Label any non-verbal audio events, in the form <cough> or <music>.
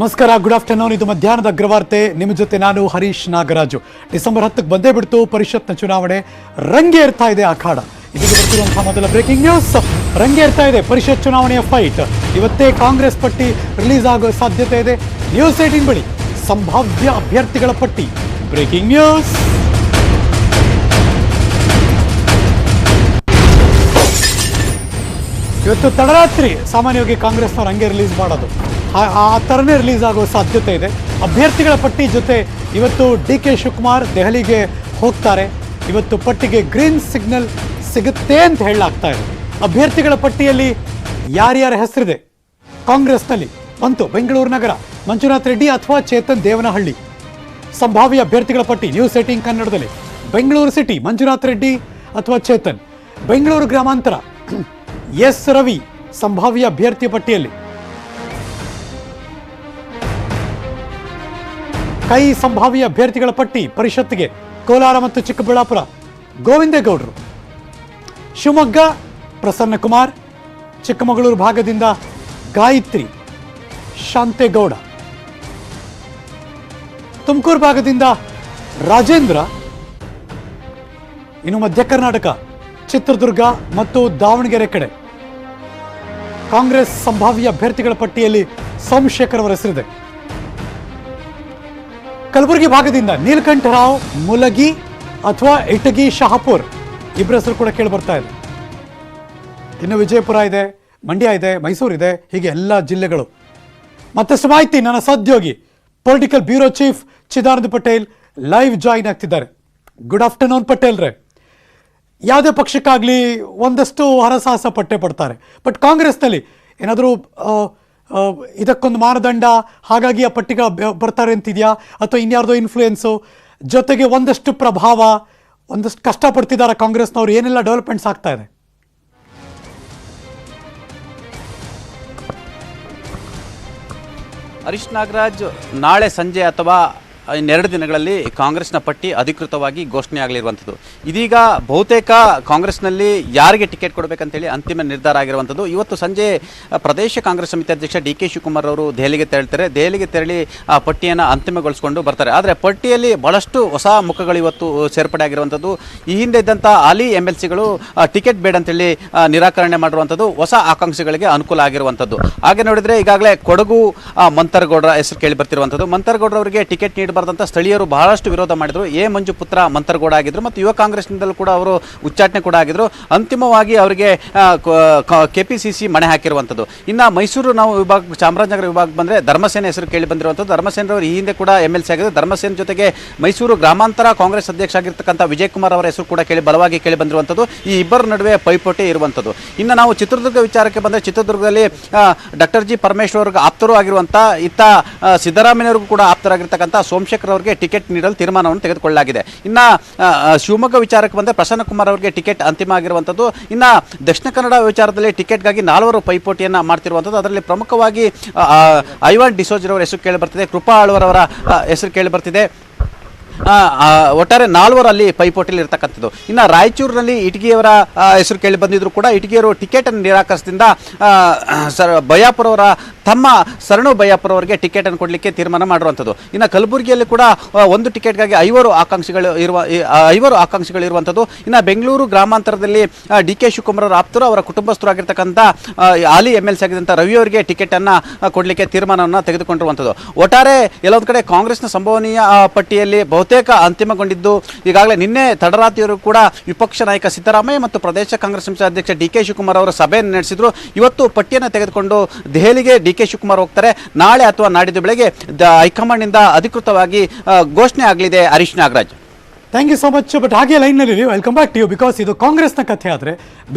ನಮಸ್ಕಾರ good afternoon ಇದು ಮಧ್ಯಾಹ್ನದ ಅಗ್ರವಾರ್ತೆ. ನಿಮ್ಮ ಜೊತೆ ನಾನು ಹರೀಶ್ ನಾಗರಾಜು. ಡಿಸೆಂಬರ್ ಹತ್ತಕ್ಕೆ ಬಂದೇ ಬಿಡ್ತು. ಪರಿಷತ್ನ ಚುನಾವಣೆ ರಂಗೇರ್ತಾ ಇದೆ ಅಖಾಡ ಇದೀಗ ಬರ್ತಿರುವಂತಹ ಮೊದಲ ಬ್ರೇಕಿಂಗ್ ನ್ಯೂಸ್ ರಂಗೇರ್ತಾ ಇದೆ. ಪರಿಷತ್ ಚುನಾವಣೆಯ ಫೈಟ್ ಇವತ್ತೇ ಕಾಂಗ್ರೆಸ್ ಪಟ್ಟಿ ರಿಲೀಸ್ ಆಗೋ ಸಾಧ್ಯತೆ ಇದೆ. ನ್ಯೂಸ್ ಏಟಿನ್ ಬಳಿ ಸಂಭಾವ್ಯ ಅಭ್ಯರ್ಥಿಗಳ ಪಟ್ಟಿ. ಬ್ರೇಕಿಂಗ್ ನ್ಯೂಸ್ ಇವತ್ತು ತಡರಾತ್ರಿ ಸಾಮಾನ್ಯವಾಗಿ ಕಾಂಗ್ರೆಸ್ನವ್ರು ಹಂಗೆ ರಿಲೀಸ್ ಮಾಡೋದು. ಆ- ಥರನೇ ರಿಲೀಸ್ ಆಗೋ ಸಾಧ್ಯತೆ ಇದೆ. ಅಭ್ಯರ್ಥಿಗಳ ಪಟ್ಟಿ ಜೊತೆ ಇವತ್ತು ಡಿ ಕೆ ಶಿವಕುಮಾರ್ ದೆಹಲಿಗೆ ಹೋಗ್ತಾರೆ. ಇವತ್ತು ಪಟ್ಟಿಗೆ ಗ್ರೀನ್ ಸಿಗ್ನಲ್ ಸಿಗುತ್ತೆ ಅಂತ ಹೇಳಲಾಗ್ತಾ ಇದೆ. ಅಭ್ಯರ್ಥಿಗಳ ಪಟ್ಟಿಯಲ್ಲಿ ಯಾರ್ಯಾರ ಹೆಸರಿದೆ? ಕಾಂಗ್ರೆಸ್ನಲ್ಲಿ ಬಂತು ಬೆಂಗಳೂರು ನಗರ, ಮಂಜುನಾಥ್ ರೆಡ್ಡಿ ಅಥವಾ ಚೇತನ್ ದೇವನಹಳ್ಳಿ. ಸಂಭಾವ್ಯ ಅಭ್ಯರ್ಥಿಗಳ ಪಟ್ಟಿ ನ್ಯೂಸ್ ಏಟಿಂಗ್ ಕನ್ನಡದಲ್ಲಿ. ಬೆಂಗಳೂರು ಸಿಟಿ ಮಂಜುನಾಥ್ ರೆಡ್ಡಿ ಅಥವಾ ಚೇತನ್. ಬೆಂಗಳೂರು ಗ್ರಾಮಾಂತರ, <clears throat> ಎಸ್ ರವಿ, ಸಂಭಾವ್ಯ ಅಭ್ಯರ್ಥಿ ಪಟ್ಟಿಯಲ್ಲಿ. ಕೈ ಸಂಭಾವ್ಯ ಅಭ್ಯರ್ಥಿಗಳ ಪಟ್ಟಿ ಪರಿಷತ್ಗೆ ಕೋಲಾರ ಮತ್ತು ಚಿಕ್ಕಬಳ್ಳಾಪುರ. ಗೋವಿಂದೇಗೌಡರು. ಶಿವಮೊಗ್ಗ ಪ್ರಸನ್ನ ಕುಮಾರ್ ಚಿಕ್ಕಮಗಳೂರು ಭಾಗದಿಂದ ಗಾಯತ್ರಿ, ಶಾಂತೇಗೌಡ. ತುಮಕೂರು ಭಾಗದಿಂದ ರಾಜೇಂದ್ರ. ಇನ್ನು ಮಧ್ಯ ಕರ್ನಾಟಕ, ಚಿತ್ರದುರ್ಗ ಮತ್ತು ದಾವಣಗೆರೆ ಕಡೆ. ಕಾಂಗ್ರೆಸ್ ಸಂಭಾವ್ಯ ಅಭ್ಯರ್ಥಿಗಳ ಪಟ್ಟಿಯಲ್ಲಿ ಸೋಮಶೇಖರ್ ಅವರ ಹೆಸರಿದೆ. ಕಲಬುರಗಿ ಭಾಗದಿಂದ ನೀಲಕಂಠರಾವ್, ಮುಲಗಿ ಅಥವಾ ಇಟಗಿ, ಶಹಾಪುರ್ ಇಬ್ಬರ ಹೆಸರು ಕೂಡ ಕೇಳಿ ಬರ್ತಾ ಇದೆ. ಇನ್ನು ವಿಜಯಪುರ ಇದೆ, ಮಂಡ್ಯ ಇದೆ, ಮೈಸೂರು ಇದೆ, ಹೀಗೆ ಎಲ್ಲ ಜಿಲ್ಲೆಗಳು. ಮತ್ತಷ್ಟು ಮಾಹಿತಿ ನನ್ನ ಸಹೋದ್ಯೋಗಿ political bureau chief Chidananda Patel live join ಆಗ್ತಿದ್ದಾರೆ. ಗುಡ್ ಆಫ್ಟರ್ನೂನ್ ಪಟೇಲ್ ರೇ. ಯಾವುದೇ ಪಕ್ಷಕ್ಕಾಗಲಿ ಒಂದಷ್ಟು ಹರಸಾಹಸ ಪಟ್ಟೆ ಪಡ್ತಾರೆ. ಬಟ್ ಕಾಂಗ್ರೆಸ್ನಲ್ಲಿ ಏನಾದರೂ ಇದಕ್ಕೊಂದು ಮಾನದಂಡ, ಹಾಗಾಗಿ ಆ ಪಟ್ಟಿಗೆ ಬರ್ತಾರೆ ಅಂತಿದೆಯಾ? ಅಥವಾ ಇನ್ಯಾರ್ದೋ ಇನ್ಫ್ಲೂಯೆನ್ಸು ಜೊತೆಗೆ ಒಂದಷ್ಟು ಪ್ರಭಾವ, ಒಂದಷ್ಟು ಕಷ್ಟಪಡ್ತಿದ್ದಾರೆ ಕಾಂಗ್ರೆಸ್ನವ್ರು, ಏನೆಲ್ಲ ಡೆವಲಪ್ಮೆಂಟ್ಸ್ ಆಗ್ತಾ ಇದೆ? ಹರೀಶ್ ನಾಗರಾಜ್, ನಾಳೆ ಸಂಜೆ ಅಥವಾ ಇನ್ನೆರಡು ದಿನಗಳಲ್ಲಿ ಕಾಂಗ್ರೆಸ್ನ ಪಟ್ಟಿ ಅಧಿಕೃತವಾಗಿ ಘೋಷಣೆ ಆಗಲಿರುವಂಥದ್ದು. ಇದೀಗ ಬಹುತೇಕ ಕಾಂಗ್ರೆಸ್ನಲ್ಲಿ ಯಾರಿಗೆ ಟಿಕೆಟ್ ಕೊಡಬೇಕಂತೇಳಿ ಅಂತಿಮ ನಿರ್ಧಾರ ಆಗಿರುವಂಥದ್ದು. ಇವತ್ತು ಸಂಜೆ ಪ್ರದೇಶ ಕಾಂಗ್ರೆಸ್ ಸಮಿತಿ ಅಧ್ಯಕ್ಷ ಡಿ ಕೆ ಶಿವಕುಮಾರ್ ಅವರು ದೆಹಲಿಗೆ ತೆರಳ್ತಾರೆ. ದೆಹಲಿಗೆ ತೆರಳಿ, ಆ, ಪಟ್ಟಿಯನ್ನು ಅಂತಿಮಗೊಳಿಸಿಕೊಂಡು ಬರ್ತಾರೆ. ಆದರೆ ಪಟ್ಟಿಯಲ್ಲಿ ಬಹಳಷ್ಟು ಹೊಸ ಮುಖಗಳು ಇವತ್ತು ಸೇರ್ಪಡೆ ಆಗಿರುವಂಥದ್ದು. ಈ ಹಿಂದೆ ಇದ್ದಂಥ ಹಾಲಿ ಎಂ ಎಲ್ ಸಿಗಳು ಟಿಕೆಟ್ ಬೇಡ ಅಂತೇಳಿ ನಿರಾಕರಣೆ ಮಾಡಿರುವಂಥದ್ದು. ಹೊಸ ಆಕಾಂಕ್ಷಿಗಳಿಗೆ ಅನುಕೂಲ ಆಗಿರುವಂಥದ್ದು. ಹಾಗೆ ನೋಡಿದರೆ ಈಗಾಗಲೇ ಕೊಡಗು ಮಂತರಗೌಡರ ಹೆಸರು ಕೇಳಿ ಬರ್ತಿರುವಂಥದ್ದು. ಮಂತರಗೌಡರವರಿಗೆ ಟಿಕೆಟ್ ಟಿಕೆಟ್ ನೀಡಬಾರ್ದಂತ ಸ್ಥಳೀಯರು ಬಹಳಷ್ಟು ವಿರೋಧ ಮಾಡಿದ್ರು. ಎ ಮಂಜು ಪುತ್ರ ಮಂತ್ರಗೌಡ ಆಗಿದ್ರು ಮತ್ತು ಯುವ ಕಾಂಗ್ರೆಸ್ನಿಂದಲೂ ಕೂಡ ಅವರು ಉಚ್ಚಾಟನೆ ಕೂಡ ಆಗಿದ್ರು. ಅಂತಿಮವಾಗಿ ಅವರಿಗೆ ಕೆ ಪಿ ಸಿ ಸಿ ಮಣೆ ಹಾಕಿರುವಂಥದ್ದು ಇನ್ನು ಮೈಸೂರು ನಾವು ವಿಭಾಗ, ಚಾಮರಾಜನಗರ ವಿಭಾಗ ಬಂದರೆ ಧರ್ಮಸೇನೆ ಹೆಸರು ಕೇಳಿ ಬಂದಿರುವಂಥದ್ದು ಧರ್ಮಸೇನವರು ಈ ಹಿಂದೆ ಕೂಡ ಎಂ ಎಲ್ ಸಿ ಆಗಿದ್ದು ಧರ್ಮಸೇನ ಜೊತೆಗೆ ಮೈಸೂರು ಗ್ರಾಮಾಂತರ ಕಾಂಗ್ರೆಸ್ ಅಧ್ಯಕ್ಷ ಆಗಿರ್ತಕ್ಕಂಥ ವಿಜಯ್ ಕುಮಾರ್ ಅವರ ಹೆಸರು ಕೂಡ ಕೇಳಿ ಬಲವಾಗಿ ಕೇಳಿ ಬಂದಿರುವಂಥದ್ದು ಈ ಇಬ್ಬರ ನಡುವೆ ಪೈಪೋಟಿ ಇರುವಂಥದ್ದು ಇನ್ನು ನಾವು ಚಿತ್ರದುರ್ಗ ವಿಚಾರಕ್ಕೆ ಬಂದರೆ ಚಿತ್ರದುರ್ಗದಲ್ಲಿ ಡಾಕ್ಟರ್ ಜಿ ಪರಮೇಶ್ವರ್ ಆಪ್ತರು ಆಗಿರುವಂಥ ಇತ್ತ ಸಿದ್ದರಾಮಯ್ಯವರಿಗೂ ಕೂಡ ಆಪ್ತರಾಗಿರ್ತಕ್ಕಂಥ ಸೋಮಶೇಖರ್ ಅವರಿಗೆ ಟಿಕೆಟ್ ನೀಡಲು ತೀರ್ಮಾನವನ್ನು ತೆಗೆದುಕೊಳ್ಳಲಾಗಿದೆ. ಇನ್ನು ಶಿವಮೊಗ್ಗ ವಿಚಾರಕ್ಕೆ ಬಂದರೆ ಪ್ರಸನ್ನ ಕುಮಾರ್ ಅವರಿಗೆ ಟಿಕೆಟ್ ಅಂತಿಮ ಆಗಿರುವಂಥದ್ದು ಇನ್ನು, ದಕ್ಷಿಣ ಕನ್ನಡ ವಿಚಾರದಲ್ಲಿ ಟಿಕೆಟ್ಗಾಗಿ ನಾಲ್ವರು ಪೈಪೋಟಿಯನ್ನು ಮಾಡ್ತಿರುವಂಥದ್ದು ಅದರಲ್ಲಿ ಪ್ರಮುಖವಾಗಿ ಐವಾನ್ ಡಿಸೋಜಿರವರ ಹೆಸರು ಕೇಳಿ ಬರ್ತಿದೆ. ಕೃಪಾ ಆಳ್ವರವರ ಹೆಸರು ಕೇಳಿ ಬರ್ತಿದೆ. ಒಟ್ಟಾರೆ ನಾಲ್ವರಲ್ಲಿ ಪೈಪೋಟಿಯಲ್ಲಿ ಇರ್ತಕ್ಕಂಥದ್ದು. ಇನ್ನು ರಾಯಚೂರಿನಲ್ಲಿ ಇಟಗಿಯವರ ಹೆಸರು ಕೇಳಿ ಬಂದಿದ್ರು ಕೂಡ ಇಟಗಿಯವರು ಟಿಕೆಟನ್ನು ನಿರಾಕರಿಸಿದಿಂದ ಸರ್ ಬಯ್ಯಾಪುರ ಅವರ ತಮ್ಮ ಸರಣು ಟಿಕೆಟ್ ಅನ್ನು ಕೊಡಲಿಕ್ಕೆ ತೀರ್ಮಾನ ಮಾಡುವಂಥದ್ದು ಇನ್ನು ಕಲಬುರಗಿಯಲ್ಲಿ ಕೂಡ ಒಂದು ಟಿಕೆಟ್ಗಾಗಿ ಐವರು ಆಕಾಂಕ್ಷಿಗಳು ಇರುವ ಐವರು ಆಕಾಂಕ್ಷಿಗಳು ಇರುವಂಥದ್ದು ಇನ್ನು ಬೆಂಗಳೂರು ಗ್ರಾಮಾಂತರದಲ್ಲಿ ಡಿ ಕೆ ಶಿವಕುಮಾರ್ ಆಪ್ತರು ಅವರ ಕುಟುಂಬಸ್ಥರು ಆಗಿರ್ತಕ್ಕಂಥ ಹಾಲಿ ಎಂ ಎಲ್ ಸಿ ಆಗಿದ್ದಂಥ ರವಿ ಅವರಿಗೆ ಟಿಕೆಟ್ ಅನ್ನ ಕೊಡಲಿಕ್ಕೆ ತೀರ್ಮಾನವನ್ನು ತೆಗೆದುಕೊಂಡಿರುವಂಥದ್ದು ಒಟ್ಟಾರೆ, ಎಲ್ಲೊಂದು ಕಡೆ ಕಾಂಗ್ರೆಸ್ನ ಸಂಭವನೀಯ ಪಟ್ಟಿಯಲ್ಲಿ ಬಹುತೇಕ ಅಂತಿಮಗೊಂಡಿದ್ದು, ಈಗಾಗಲೇ ನಿನ್ನೆ ತಡರಾತ್ರಿಯವರು ಕೂಡ ವಿಪಕ್ಷ ನಾಯಕ ಸಿದ್ದರಾಮಯ್ಯ ಮತ್ತು ಪ್ರದೇಶ ಕಾಂಗ್ರೆಸ್ ಸಮಿತಿ ಅಧ್ಯಕ್ಷ ಡಿ ಕೆ ಶಿವಕುಮಾರ್ ಅವರು ಸಭೆಯನ್ನು ನಡೆಸಿದ್ರು. ಇವತ್ತು ಪಟ್ಟಿಯನ್ನು ತೆಗೆದುಕೊಂಡು ದೆಹಲಿಗೆ ಡಿ ಕೆ ಶಿವಕುಮಾರ್ ಹೋಗ್ತಾರೆ. ನಾಳೆ ಅಥವಾ ನಾಡಿದ್ದು ಬೆಳಗ್ಗೆ ಹೈಕಮಾಂಡ್ನಿಂದ ಅಧಿಕೃತವಾಗಿ ಘೋಷಣೆ ಆಗಲಿದೆ Harish Nagaraj. Thank you so much but ಹಾಗೆ ಲೈನ್ನಲ್ಲಿ welcome back to you because ಇದು ಕಾಂಗ್ರೆಸ್ನ ಕಥೆ ಆದರೆ